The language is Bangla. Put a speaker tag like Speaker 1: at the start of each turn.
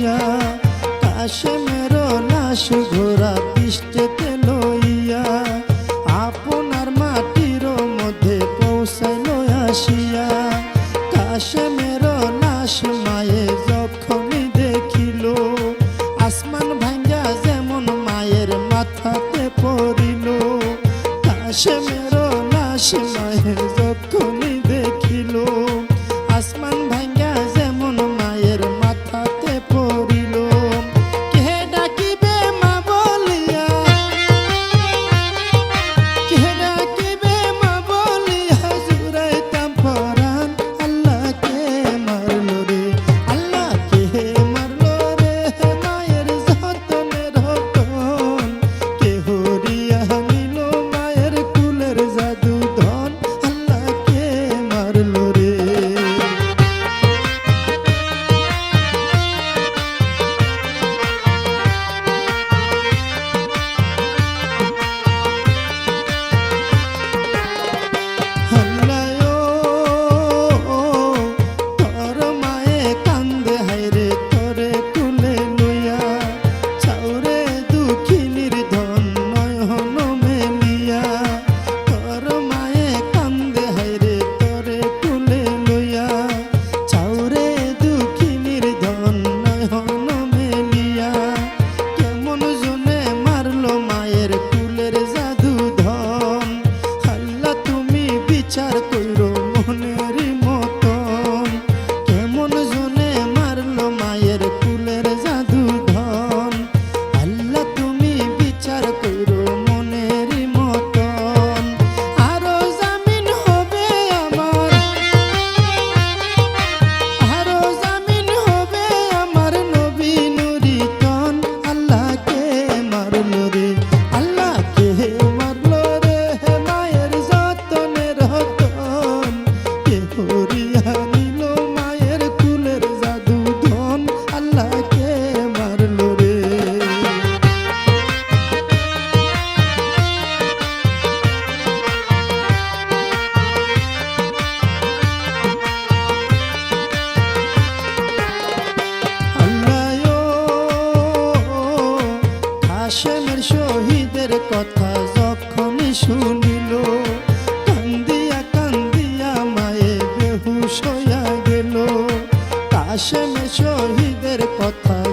Speaker 1: লইয়া কাশেমের না ঘোরা পৃষ্ঠেতে লইয়া আপনার মাটির মধ্যে পৌঁছাইল কাশে কাশেমের না মায়ে শহীদের কথা।